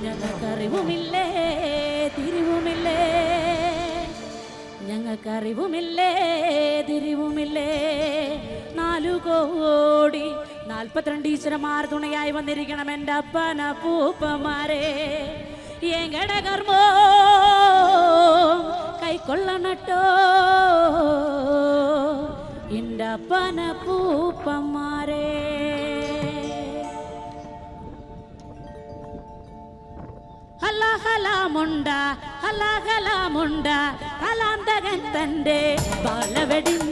ഞങ്ങൾക്കറിവുമില്ലേ? തിരിവുമില്ലേ? ഞങ്ങൾക്കറിവുമില്ലേ? തിരിവുമില്ലേ? നാലു കോടി നാൽപ്പത്തിരണ്ട് ഈശ്വരമാർ തുണയായി വന്നിരിക്കണം എന്റെ അപ്പന പൂപ്പമാരെ എങ്ങടെ കർമ്മോ കൈക്കൊള്ളണട്ടോ. എന്റെ അപ്പന പൂപ്പമാർ ഹല ഹലാമുണ്ട ഹല ഹലാമുണ്ട ഹലാന്തകൻ തന്റെ ബാലവെടിഞ്ഞോടി വാ